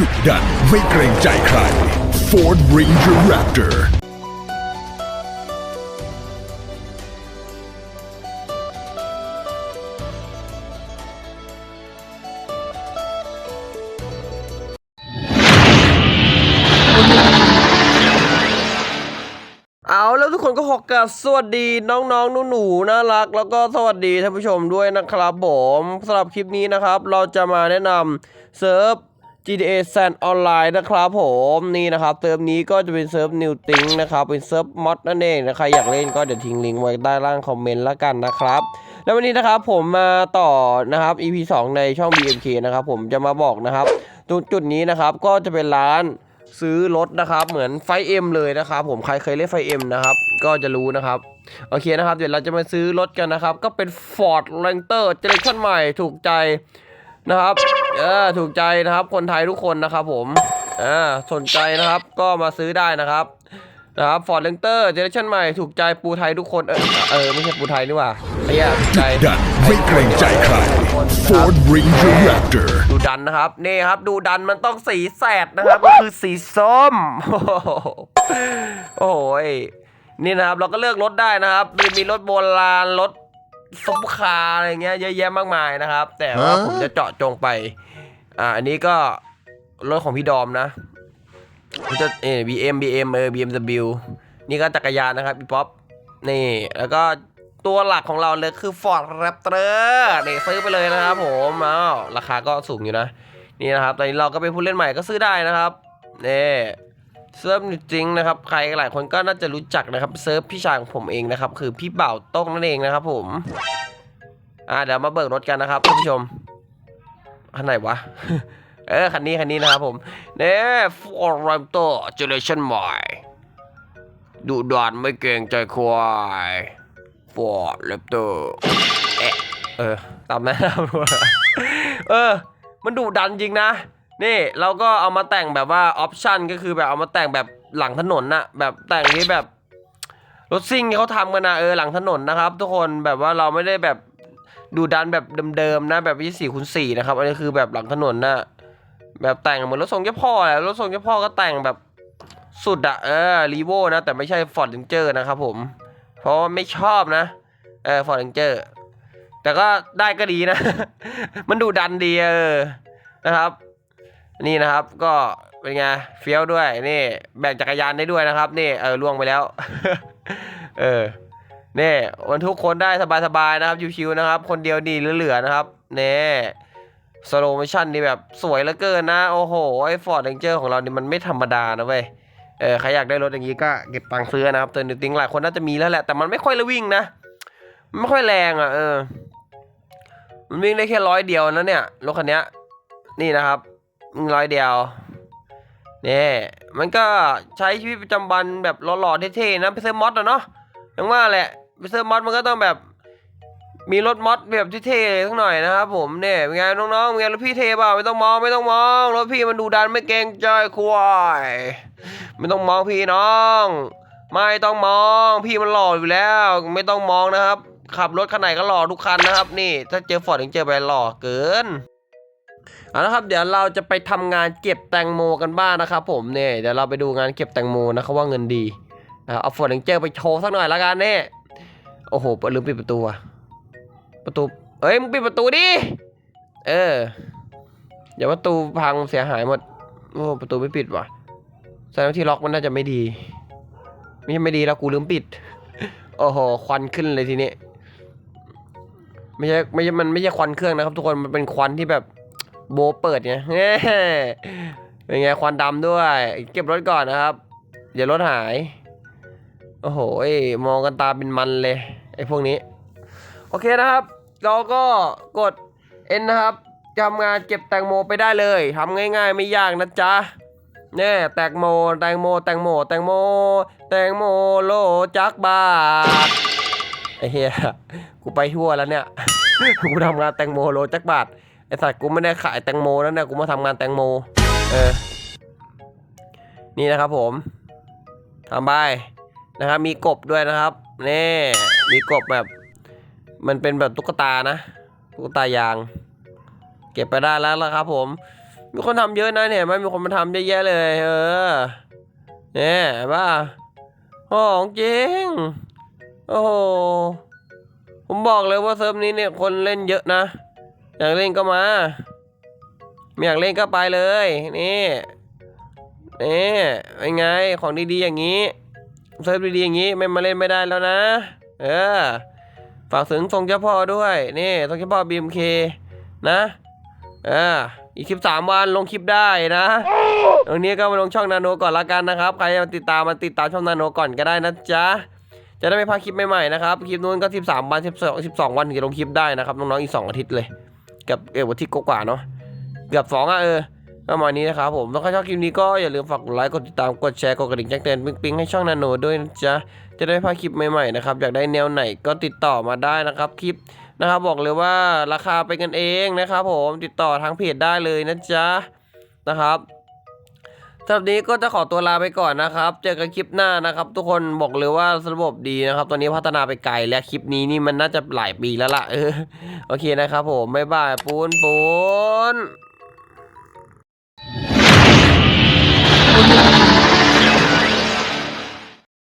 ดุดันไม่เกรงใจใคร Ford Ranger Raptor เอาแล้วทุกคนก็ขอกราบสวัสดีน้องๆหนูๆน่ารัก แล้วก็สวัสดีท่านผู้ชมด้วยนะครับผมสำหรับคลิปนี้นะครับ เราจะมาแนะนำเซิร์ฟ GTA San Online นะครับผมนี่นะครับเซิร์ฟนี้ก็จะเป็นเซิร์ฟ New t i n k นะครับเป็นเซิร์ฟมอดนั่นเองนะใครอยากเล่นก็เดี๋ยวทิ้งลิงก์ไว้ใต้ล่างคอมเมนต์แล้วกันนะครับ แล้ววันนี้นะครับผมมาต่อนะครับ EP 2 ในช่อง BMK นะครับผมจะมาบอกนะครับตรงจุดนี้นะครับก็จะเป็นร้านซื้อรถนะครับ เหมือนไฟเอ็มเลยนะครับผมใครเคยเล่นไฟเอ็มนะครับก็จะรู้นะครับโอเคนะครับเดี๋ยวเราจะมาซื้อรถกันนะครับ ก็เป็น Ford Ranger Generation ใหม่ถูกใจนะครับ เออถูกใจนะครับ คนไทยทุกคนนะครับ ผมอ่าสนใจนะครับ ก็มาซื้อได้นะครับนะครับ Ford Ranger Generation ใหม่ถูกใจปูไทยทุกคนเออเออไม่ใช่ปูไทยนี่หว่าไอ้เหี้ยถูกใจดันไม่เกรงใจใคร Ford Ranger Raptor ดูดันนะครับนี่ครับดูดันมันต้องสีแสดนะครับ ก็คือสีส้ม โอ้โหยนี่นะครับเราก็เลือกรถได้นะครับมีมีรถโบราณรถ ซุปเปอร์คาร์อะไรเงี้ยเยอะแยะมากมายนะครับ แต่ว่าฮะผมจะเจาะจงไป อ่าอันนี้ก็รถของพี่ดอมนะมันจะเออ BM BM เออ BMW นี่ก็จักรยานนะครับพี่ป๊อปนี่ แล้วก็ตัวหลักของเราเลยคือ Ford Raptor นี่ซื้อไปเลยนะครับผมอ้าวราคาก็สูงอยู่นะ นี่นะครับ ตอนนี้เราก็เป็นผู้เล่นใหม่ก็ซื้อได้นะครับนี่ เซิร์ฟจริงนะครับใครหลายคนก็น่าจะรู้จักนะครับเซิร์ฟพี่ชายของผมเองนะครับคือพี่เบ่าโต้งนั่นเองนะครับ ผมอ่าเดี๋ยวมาเบิกรถกันนะครับท่านผู้ชมคันไหนวะเออคันนี้คันนี้นะครับผมเน่ Ford Raptor Generation ใหม่ดุดันไม่เกรงใจควาย Ford Raptor เอะเออตามนั้นนะครับเออมันดุดันจริงนะ นี่เราก็เอามาแต่งแบบว่าออปชันก็คือแบบเอามาแต่งแบบหลังถนนน่ะแบบแต่งนี้แบบรถซิ่งเขาทำกันนะเออหลังถนนนะครับ ทุกคนแบบว่าเราไม่ได้แบบดูดันแบบเดิมๆนะแบบยี่สี่คูณสี่นะครับอันนี้คือแบบหลังถนนนะแบบแต่งเหมือนรถทรงเจ้าพ่อแหละรถทรงเจ้าพ่อก็แต่งแบบสุดอะเออรีโวนะ แต่ไม่ใช่ฟอร์ด r เจอร์นะครับผม เพราะว่าไม่ชอบนะเออฟอร์ด r เจอร์แต่ก็ได้ก็ดีนะ มันดูดันดีเออนะครับ นี่นะครับก็เป็นไงเฟี้ยวด้วยนี่แบกจักรยานได้ด้วยนะครับ นี่เออล่วงไปแล้ว เออนี่วันทุกคนได้สบายๆนะครับชิวๆนะครับ คนเดียวดีเหลือๆนะครับนี่สโลโมชั่นนี่แบบสวยเหลือเกินนะ โอ้โหไอ้ฟอร์ดเรนเจอร์ของเรานี่มันไม่ธรรมดานะเว้ยเออใครอยากได้รถอย่างนี้ก็เก็บตังค์ซื้อนะครับตัวนิวติงหลายคนน่าจะมีแล้วแหละแต่มันไม่ค่อยระวิ่งนะไม่ค่อยแรงอะเออมันวิ่งได้แค่ร้อยเดียวนะเนี่ยรถคันเนี้ยนี่นะครับ ร้อยเดียวนี่มันก็ใช้ชีวิตประจำวันแบบหล่อๆเท่ๆนะไปซื้อมอสอะเนาะอย่างว่าแหละไปซื้อมอสมันก็ต้องแบบ มีรถมอสแบบเท่ๆทั้งหน่อยนะครับผมเนี่ยเป็นไงน้องๆเป็นไงรถพี่เท่เปล่าไม่ต้องมองไม่ต้องมองรถพี่มันดูดันไม่เกรงใจควายไม่ต้องมองพี่น้องไม่ต้องมองพี่มันหล่ออยู่แล้ว ไม่ต้องมองนะครับ ขับรถคันไหนก็หล่อทุกคันนะครับ นี่ ถ้าเจอฟอร์ดถึงเจอไปหล่อเกิน เอาละครับเดี๋ยวเราจะไปทำงานเก็บแตงโมกันบ้างนะครับ ผมเนี่ยเดี๋ยวเราไปดูงานเก็บแตงโมนะครับว่าเงินดีเอาฟอร์ดเจอไปโชว์สักหน่อยละกันเนี่ยโอ้โหลืมปิดประตูอะประตูเอ้ยมึงปิดประตูดิเออเดี๋ยวประตูพังเสียหายหมดโอ้ประตูไม่ปิดว่ะแสดงว่าที่ล็อกมันน่าจะไม่ดีไม่ใช่ไม่ดีแล้วกูลืมปิดโอ้โหควันขึ้นเลยทีนี้ไม่ใช่ไม่ใช่มันไม่ใช่ควันเครื่องนะครับ ทุกคนมันเป็นควันที่แบบ โบเปิดไงแง่เป็นไงควันดำด้วย เก็บรถก่อนนะครับเดี๋ยวรถหาย โอ้โหมองกันตาเป็นมันเลยไอ้พวกนี้ โอเคนะครับ เราก็กด N นะครับทำงานเก็บแตงโมไปได้เลยทำง่าย ๆ ไม่ยากนะจ๊ะแน่แตงโม แตงโม แตงโม แตงโม แตงโมโลจักบาทไอ้เหี้ยกูไปทั่วแล้วเนี่ย กูทำงานแตงโมโลจักบาท ไอสัตว์กูไม่ได้ขายแตงโมแล้วเนี่ยกูมาทำงานแตงโม เออ นี่นะครับผมทำไปนะครับ มีกบด้วยนะครับนี่มีกบแบบ มันเป็นแบบตุ๊กตานะตุ๊กตายาง เก็บไปได้แล้วละครับผม มีคนทำเยอะนะเนี่ยไหมมีคนมาทำเยอะแยะเลย เออเนี่ยเห็นป่ะของจริงโอ้โหผมบอกเลยว่าเซิร์ฟนี้เนี่ยคนเล่นเยอะนะ อยากเล่นก็มา ไม่อยากเล่นก็ไปเลย นี่นี่เป็นไงของดีๆอย่างนี้เซิร์ฟดีๆอย่างนี้ไม่มาเล่นไม่ได้แล้วนะ เออฝากถึงทรงเจ้าพ่อด้วย นี่ทรงเจ้าพ่อบีมเคนะเอออีกคลิปสามวันลงคลิปได้นะตรงนี้ก็มาลงช่องนาโนก่อนละกันนะครับ ใครมาติดตามมาติดตามช่องนาโนก่อนก็ได้นะจ๊ะ จะได้ไม่พลาดคลิปใหม่ๆนะครับ คลิปนู้นก็ 13 วัน 12 12 วันถึงจะลงคลิปได้นะครับ น้องๆ อีก 2 อาทิตย์เลย กับเอวันที่กว่าเนาะเกือบสอะเออประมาณนี้นะครับผมถ้าใครชอบคลิปนี้ก็อย่าลืมฝากกดไลค์ กดติดตาม กดแชร์ กดกระดิ่งแจ้งเตือนปิ๊งๆให้ช่องนาโนด้วยนะจ๊ะ จะได้พาคลิปใหม่ๆนะครับ อยากได้แนวไหนก็ติดต่อมาได้นะครับคลิปนะครับบอกเลยว่าราคาเป็นกันเองนะครับผมติดต่อทางเพจได้เลยนะจ๊ะนะครับ สำหรับนี้ก็จะขอตัวลาไปก่อนนะครับ เจอกันคลิปหน้านะครับ ทุกคนบอกเลยว่าระบบดีนะครับ ตอนนี้พัฒนาไปไกลแล้วคลิปนี้นี่มันน่าจะหลายปีแล้วล่ะเออโอเคนะครับผมบ๊ายบายปูนปูน